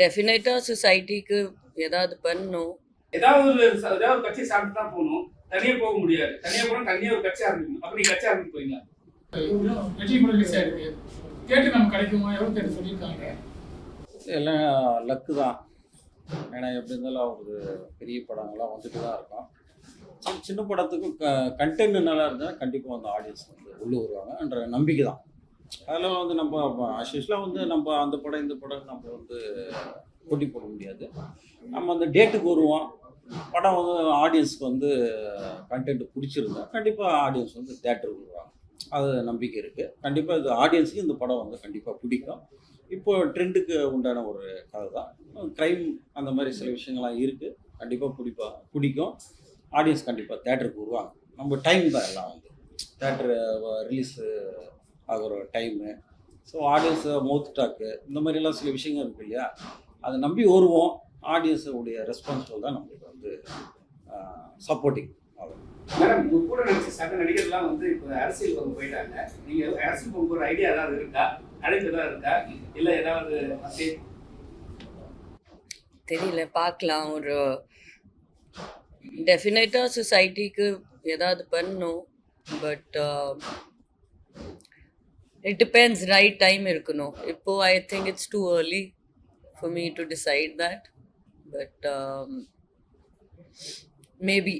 டெஃபினட்டாக சொசைட்டிக்கு ஏதாவது பண்ணணும் ஏதாவது ஒரு ஏதாவது ஒரு கட்சி சாப்பிட்டு தான் போகணும். தனியா போக முடியாது. தனியா போனா தனியா ஒரு கட்சி ஆரம்பிக்கணும் அப்படி கட்சி ஆரம்பிச்சு போறீங்களா வெற்றி கூட ஆயிருக்கு கேட்டு நம்ம கிடைக்குமா? எவ்வளோ தேடி சொல்லியிருக்காங்க. எல்லாம் லக்கு தான். ஏன்னா எப்படி இருந்தாலும் அவருக்கு பெரிய படங்கள்லாம் வந்துட்டு தான் இருக்கும் சின்ன படத்துக்கும் க கண்டென்ட் நல்லா இருந்தால் கண்டிப்பாக வந்து ஆடியன்ஸ் வந்து உள்ளே வருவாங்கன்ற நம்பிக்கை தான் அதெல்லாம் வந்து நம்ம அஸ்யூஸ்லாம் வந்து நம்ம அந்த படம் இந்த படம் நம்ம வந்து போட்டி போட முடியாது. நம்ம அந்த டேட்டுக்கு வருவோம். படம் வந்து ஆடியன்ஸ்க்கு வந்து கண்டென்ட் பிடிச்சிருந்தா கண்டிப்பாக ஆடியன்ஸ் வந்து தேட்டருக்கு வருவாங்க. அது நம்பிக்கை இருக்குது கண்டிப்பாக இது ஆடியன்ஸுக்கு இந்த படம் வந்து கண்டிப்பாக பிடிக்கும். இப்போ ட்ரெண்டுக்கு உண்டான ஒரு கதை தான் க்ரைம் அந்த மாதிரி சில விஷயங்கள்லாம் இருக்குது கண்டிப்பாக பிடிப்பா பிடிக்கும். ஆடியன்ஸ் கண்டிப்பாக தேட்டருக்கு வருவாங்க. நம்ம டைம் தான் எல்லாம் வந்து. தேட்டர் ரிலீஸு ஆகிற time so audience mouth talk இந்த மாதிரிலாம் சில விஷயங்கள் இருக்கு இல்லையா? அதை நம்பி வருவோம் ஆடியன்ஸுடைய ரெஸ்பான்சிபிள் தான் நம்மளுக்கு வந்து சப்போர்ட்டிங் மேடம் உங்க கூட நடிச்ச சக நடிகர்லாம் வந்து இப்போ அரசியல் பக்கம் போயிட்டாங்க. நீங்க அரசியல் ஐடியா ஏதாவது இருக்கா? அழைப்பு ஏதாவது இருக்கா? இல்ல ஏதாவது? தெரியல. பார்க்கலாம். ஒரு டெஃபினட்டாக சொசைட்டிக்கு ஏதாவது பண்ணணும். But it depends right time இருக்கணும் இப்போ I think it's too early for me to decide that but maybe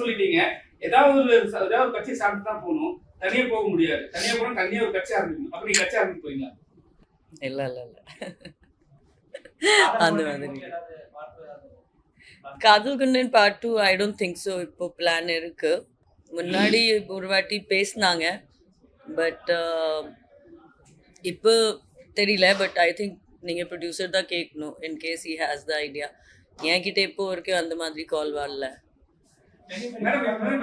சொல்லிட்டீங்க. ஏதாவது ஒரு ஏதாவது ஒரு கட்சி சாப்பிட்டு தான் போகணும். தனியா போக முடியாது. தனியா போனா தனியா ஒரு கட்சி ஆரம்பிக்கணும் அப்படி கட்சி ஆரம்பிச்சு போறீங்களா இல்லை இல்லை இல்லை. அந்த மாதிரி காதல் குண்டன் part two I don't think so இப்போ பிளான் இருக்கு. முன்னாடி ஒரு வாட்டி பேசினாங்க. பட் uh, இப்போ தெரியல. பட் ஐ திங்க் நீங்கள் ப்ரொடியூசர் தான் கேட்கணும். In case he has the idea என்கிட்ட இப்போ வரைக்கும் அந்த மாதிரி கால் வரல.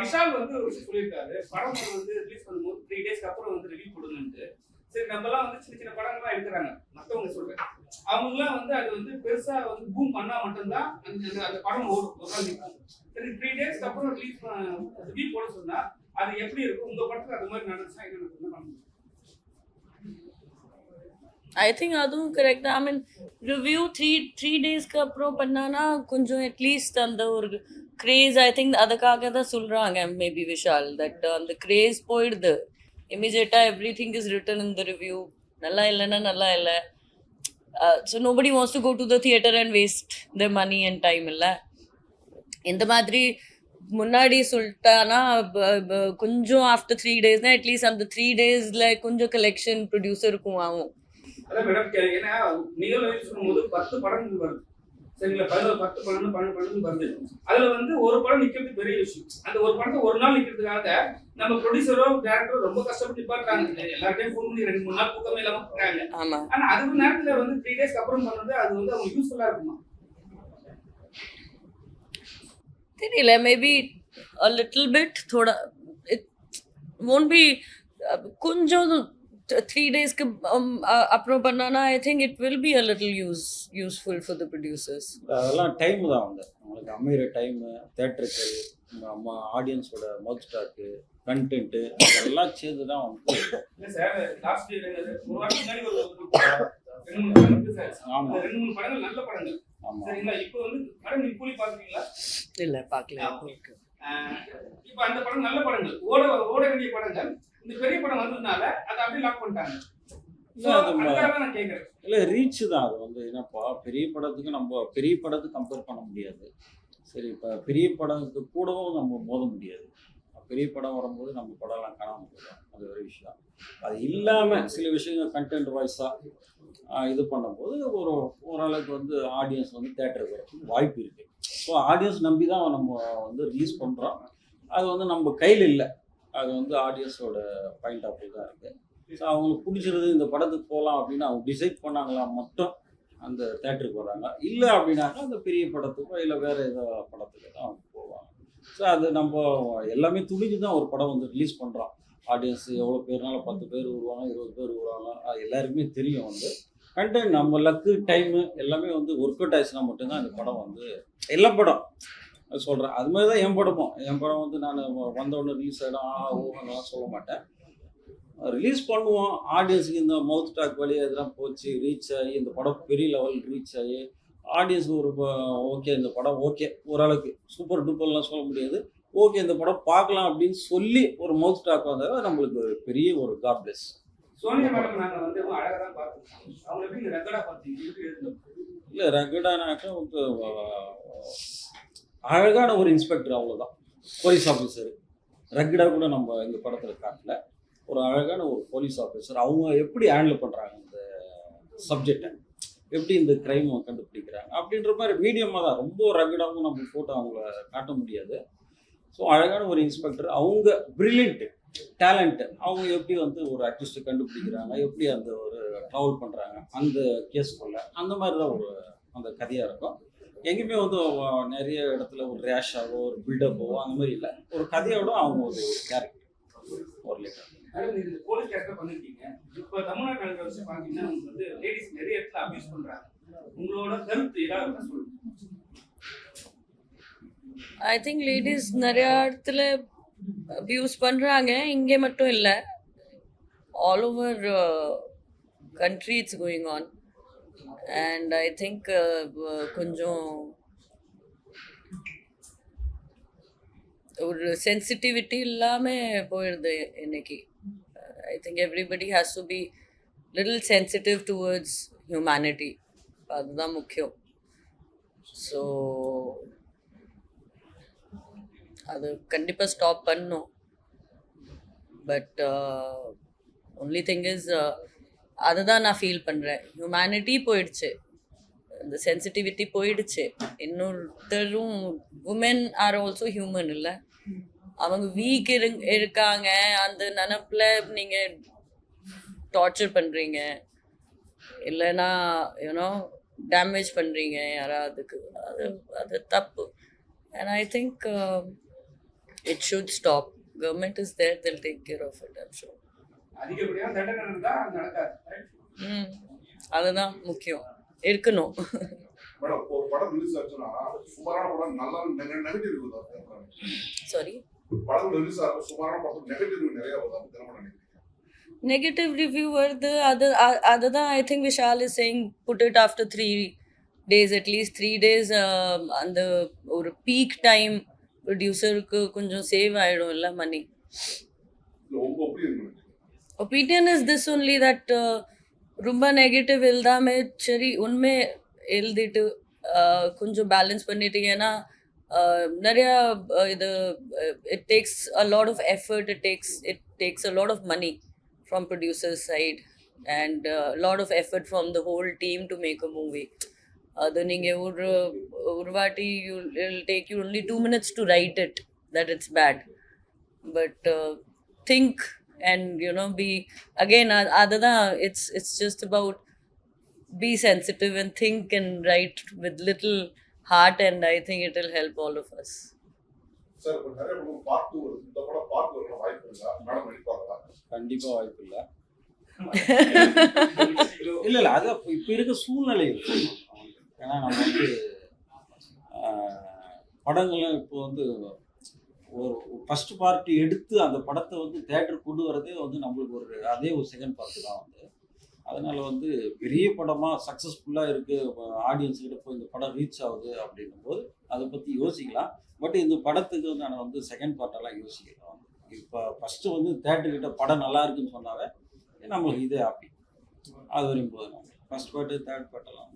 விஷால் வந்து சொல்லியிருக்காரு. படம் வந்து ரிலீஸ் பண்ணும்போது த்ரீ டேஸ்க்கு அப்புறம் வந்து ரிலீவ் கொடுங்கன்ட்டு. சரி நம்ம எல்லாம் வந்து சின்ன சின்ன படங்கள்லாம் எடுக்கிறாங்க. மத்தவங்க சொல்றேன். அவங்க வந்து அது வந்து பெருசா வந்து பூம் பண்ணா மட்டும்தான் அந்த அந்த- படம் ஓடும். ஒரு நாள் நிற்கும் சரி த்ரீ டேஸ்க்கு அப்புறம் ரிலீஸ் ரிலீவ் போட சொன்னா அது எப்படி இருக்கும்? உங்க படத்துக்கு அது மாதிரி நடந்துச்சா என்ன பண்ண ஐ திங்க் அதுவும் correct I mean review three three டேஸ்க்கு அப்புறம் பண்ணானா கொஞ்சம் அட்லீஸ்ட் அந்த ஒரு கிரேஸ் ஐ திங்க் அதுக்காக தான் சொல்கிறாங்க மேபி விஷால் தட் அந்த கிரேஸ் போயிடுது. இமீடியட்டாக எவ்ரி திங் இஸ் ரிட்டன் இந்த ரிவ்யூ நல்லா இல்லைன்னா நல்லா இல்லை. So nobody wants to go to the theatre and waste the money and time இல்லை இந்த மாதிரி முன்னாடி சொல்லிட்டானா கொஞ்சம் ஆஃப்டர் த்ரீ டேஸ்னா அட்லீஸ்ட் அந்த த்ரீ டேஸில் கொஞ்சம் கலெக்ஷன் ப்ரொடியூசருக்கும் ஆகும் மேடம் ஏன்னா நிகழ்வு சொல்லும்போது பத்து படங்கள் வருது. சரிங்களா? பதினோரு பத்து பன்னெண்டு பன்னெண்டு பன்னெண்டு வருது. அதுல வந்து ஒரு படம் நிக்கிறது பெரிய விஷயம். அந்த ஒரு படத்தை ஒரு நாள் நிக்கிறதுக்காக நம்ம ப்ரொடியூசரோ டேரக்டரோ ரொம்ப கஷ்டப்பட்டு பாக்குறாங்க எல்லார்ட்டையும் ஃபோன் பண்ணி ரெண்டு மூணு நாள் தூக்கமே இல்லாம இருக்காங்க ஆனா அது நேரத்துல வந்து த்ரீ டேஸ்க்கு அப்புறம் பண்ணது அது வந்து அவங்க யூஸ்ஃபுல்லா இருக்குமா? தெரியல. மேபி லிட்டில் பிட் தோடா இட் won't பி கொஞ்சம் த்ரீ டேஸ்க்கு அப்புறம் பண்ணானா I think it will be a little use useful for the producers அதெல்லாம் டைம் தான் வந்து நம்மளுக்கு அமைகிற டைமு தேட்டருக்கு நம்ம ஆடியன்ஸோட மவுத் ஸ்டாக்கு கண்டென்ட்டு அதெல்லாம் சேர்ந்து தான் வந்து இல்ல சார் லாஸ்ட் ஒரு வாரம் முன்னாடி ஒரு ஒரு ரெண்டு மூணு படம் இருக்கு சார் ஆமாம் அந்த ரெண்டு மூணு படங்கள் நல்ல படங்கள். ஆமாம் சரிங்களா இப்போ வந்து மேடம் நீங்க கூலி பாக்குறீங்களா இல்லை பார்க்கல. ஆஹ் இப்ப அந்த படம் நல்ல படங்கள். ஓட ஓட வேண்டிய படங்கள். இந்த பெரிய படம் வந்ததுனால அதை அப்படியே லாக் பண்ணிட்டாங்க. இல்லை ரீச் தான் அது வந்து என்னப்பா பெரிய படத்துக்கு நம்ம பெரிய படத்துக்கு கம்பேர் பண்ண முடியாது. சரி இப்போ பெரிய படத்துக்கு கூடவும் நம்ம மோத முடியாது. பெரிய படம் வரும்போது நம்ம படம்லாம் காணாமல் போயிடும். அது ஒரு விஷயம். அது இல்லாமல் சில விஷயங்கள் கண்டென்ட் வாய்ஸாக இது பண்ணும்போது ஒரு ஓரளவுக்கு வந்து ஆடியன்ஸ் வந்து தேட்டருக்கு வரதுக்கு வாய்ப்பு இருக்குது ஸோ ஆடியன்ஸ் நம்பி தான் நம்ம வந்து ரிலீஸ் பண்ணுறோம் அது வந்து நம்ம கையில் இல்லை. அது வந்து ஆடியன்ஸோட பாயிண்ட் ஆஃப் வியூ தான் இருக்குது ஸோ அவங்களுக்கு பிடிச்சிருது இந்த படத்துக்கு போகலாம் அப்படின்னு அவங்க டிசைட் பண்ணாங்களா மட்டும் அந்த தேட்டருக்கு வராங்க இல்லை அப்படின்னாக்கா அந்த பெரிய படத்துக்கோ இல்லை வேறு ஏதோ படத்துக்கு தான் அவங்க போவாங்க. ஸோ அது நம்ம எல்லாமே துணிஞ்சு தான் ஒரு படம் வந்து ரிலீஸ் பண்ணுறோம் ஆடியன்ஸ் எவ்வளோ பேர்னால பத்து பேர் வருவாங்க இருபது பேர் வருவாங்க அது எல்லாருக்குமே தெரியும் வந்து. கண்டென்ட் நம்ம லக்கு டைமு எல்லாமே வந்து ஒர்க் அவுட் ஆயிடுச்சுன்னா மட்டும்தான் இந்த படம் வந்து எல்லா படம் சொல்கிறேன் அது மாதிரி தான் என் படமும் என் படம் வந்து நான் வந்த உடனே ரிலீஸ் ஆகிடும் ஆ அதெல்லாம் சொல்ல மாட்டேன். ரிலீஸ் பண்ணுவோம். ஆடியன்ஸுக்கு இந்த மவுத் டாக் வழியாக இதெல்லாம் போச்சு ரீச் ஆகி இந்த படம் பெரிய லெவல் ரீச் ஆகி ஆடியன்ஸுக்கு ஒரு ஓகே இந்த படம் ஓகே ஓரளவுக்கு சூப்பர் டூப்பர்லாம் சொல்ல முடியாது. ஓகே இந்த படம் பார்க்கலாம் அப்படின்னு சொல்லி ஒரு மவுத் டாக் வந்தால் நம்மளுக்கு பெரிய ஒரு காட் பிளஸ் சோனியா மேடம் நாங்க வந்து ரொம்ப அழகா தான் பார்த்தோம் அவங்க எப்படி ரெக்கார்டா பார்த்தீங்க இல்லை ரகடானாக்கா வந்து அழகான ஒரு இன்ஸ்பெக்டர் அவ்வளோதான் போலீஸ் ஆஃபீஸர் ரகடாக கூட நம்ம இந்த படத்தில் காட்டல. ஒரு அழகான ஒரு போலீஸ் ஆஃபீஸர் அவங்க எப்படி ஹேண்டில் பண்ணுறாங்க இந்த சப்ஜெக்டை எப்படி இந்த க்ரைமை கண்டுபிடிக்கிறாங்க? அப்படின்ற மாதிரி மீடியமாக தான் ரொம்ப ரகடாகவும் நம்ம போட்டு அவங்கள காட்ட முடியாது. ஸோ அழகான ஒரு இன்ஸ்பெக்டர். அவங்க பிரில்லியன்ட்டு டேலண்ட்டு அவங்க எப்படி வந்து ஒரு அக்யூஸ்ட்டை கண்டுபிடிக்கிறாங்க? எப்படி அந்த ஒரு ட்ராவல் பண்ணுறாங்க அந்த கேஸ்க்குள்ள அந்த மாதிரி தான் ஒரு அந்த கதையாக இருக்கும். எங்கேயுமே வந்து நிறைய இடத்துல ஒரு ரேஷாவோ ஒரு பில்டப்போ அந்த மாதிரி இல்லை. ஒரு கதையோட அவங்க ஒரு கேரக்டர் ஒரு லேட்டர் போலீஸ் கேரக்டர் பண்ணிருக்கீங்க. இப்போ தமிழ்நாடு நடக்கிற விஷயம் பார்த்தீங்கன்னா உங்களுக்கு வந்து லேடிஸ் நிறைய இடத்துல அபியூஸ் பண்றாங்க. உங்களோட கருத்து ஏதாவது இருந்தா சொல்லுங்க. ஐ திங்க் லேடிஸ் நிறையா இடத்துல அப்யூஸ் பண்ணுறாங்க இங்கே மட்டும் இல்லை. All over country it's going on and I think கொஞ்சம் ஒரு சென்சிட்டிவிட்டி இல்லாமல் போயிடுது இன்னைக்கு. I think everybody has to be little sensitive towards humanity அதுதான் முக்கியம். ஸோ அது கண்டிப்பாக ஸ்டாப் பண்ணும். பட் ஒன்லி திங் இஸ் அதை தான் நான் ஃபீல் பண்ணுறேன் ஹியூமனிட்டி போயிடுச்சு. இந்த சென்சிட்டிவிட்டி போயிடுச்சு. இன்னொருத்தரும் உமன் ஆர் ஆல்சோ ஹியூமன் இல்லை? அவங்க வீக் இரு இருக்காங்க. அந்த நினப்பில் நீங்கள் டார்ச்சர் பண்ணுறீங்க இல்லைன்னா யூனோ டேமேஜ் பண்ணுறீங்க யாராவதுக்கு. அது அது தப்பு. And I think it should stop government is there they'll take care of it I'm sure அதிகப்படியான தண்டனை இருந்தா அது நடக்காது அதுதான் முக்கியம். இருக்கணும். மேடம் ஒரு படம் ரிலீஸ் ஆச்சுன்னா சுமாரான படம் நல்லா நெகட்டிவ் சாரி படம் ரிலீஸ் ஆகும் சுமாரான படத்துக்கு நெகட்டிவ் நிறைய வருது? நினைக்கிறேன் நெகட்டிவ் ரிவ்யூ வருது. அது அதுதான் I think Vishal is saying put it after three days at least three days அந்த ஒரு பீக் டைம் ப்ரொடியூசருக்கு கொஞ்சம் சேவ் ஆகிடும் இல்லை மணி இல்ல உங்க ஒப்பீனியன் நினைக்கிறேன் opinion is this only that ரொம்ப நெகட்டிவ் எழுதாம சரி உண்மை எழுதிட்டு uh, கொஞ்சம் பேலன்ஸ் பண்ணிட்டீங்கன்னா uh, நிறையா uh, இது it takes a lot of effort it takes it takes a lot of money from producers side and lot of effort from the whole team to make a movie அது நீங்கள் ஒரு ஒரு வாட்டி you take you only two minutes to write it that it's bad but uh, think and you know be again uh, other than it's it's just about be sensitive and think and write with little heart and i think it will help all of us sir இப்போ நிறைய படம் part two வருது இந்த படம் part வர வாய்ப்பு இல்லை இல்லை இல்லை அது அப்போ இப்போ இருக்க சூழ்நிலை இருக்கு. ஏன்னா நம்ம வந்து படங்கள்லாம் இப்போ வந்து ஒரு ஃபர்ஸ்ட் பார்ட்டி எடுத்து அந்த படத்தை வந்து தேட்டர் கொண்டு வரதே வந்து நம்மளுக்கு ஒரு அதே ஒரு செகண்ட் பார்ட்டு தான் வந்து. அதனால வந்து பெரிய படமாக சக்ஸஸ்ஃபுல்லாக இருக்குது ஆடியன்ஸ் கிட்ட போய் இந்த படம் ரீச் ஆகுது அப்படின்னும் போது அதை பற்றி யோசிக்கலாம். பட் இந்த படத்துக்கு வந்து நான் வந்து செகண்ட் பார்ட்டெல்லாம் யோசிக்கலாம். இப்போ ஃபஸ்ட்டு வந்து தேட்டர்கிட்ட படம் நல்லா இருக்குன்னு சொன்னாவே நம்மளுக்கு இதே ஹாப்பி அது வரையும் போதும். First part third பார்ட்டெல்லாம்